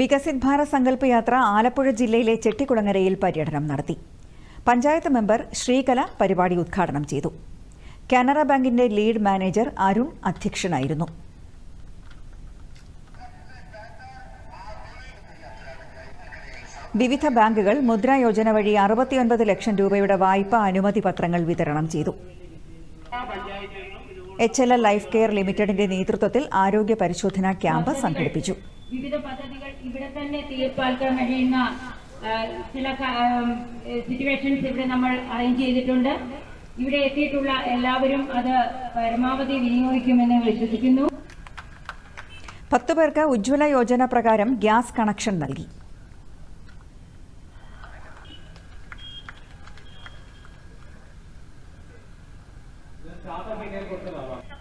വികസിത് ഭാരത് സങ്കല്പ യാത്ര ആലപ്പുഴ ജില്ലയിലെ ചെട്ടിക്കുളങ്ങരയിൽ പര്യടനം നടത്തി. പഞ്ചായത്ത് മെമ്പർ ശ്രീകല പരിപാടി ഉദ്ഘാടനം ചെയ്തു. കാനറ ബാങ്കിന്റെ ലീഡ് മാനേജർ അരുൺ അധ്യക്ഷനായിരുന്നു. വിവിധ ബാങ്കുകൾ മുദ്രാ യോജന വഴി അറുപത്തിയൊൻപത് ലക്ഷം രൂപയുടെ വായ്പാ അനുമതി പത്രങ്ങൾ വിതരണം ചെയ്തു. H L L life care ലിമിറ്റഡിന്റെ നേതൃത്വത്തിൽ ആരോഗ്യ പരിശോധനാ ക്യാമ്പ് സംഘടിപ്പിച്ചു. വിവിധ പദ്ധതികൾ ഇവിടെ തന്നെ തീർപ്പാക്കാൻ കഴിയുന്ന ചില സിറ്റുവേഷൻസ് ഇവിടെ നമ്മൾ അറേഞ്ച് ചെയ്തിട്ടുണ്ട്. ഇവിടെ എത്തിയിട്ടുള്ള എല്ലാവരും അത് പരമാവധി വിനിയോഗിക്കുമെന്ന് വിശ്വസിക്കുന്നു. പത്ത് പേർക്ക് ഉജ്ജ്വല യോജന പ്രകാരം ഗ്യാസ് കണക്ഷൻ നൽകി. സാധാരണ കൊടുത്തതാണ്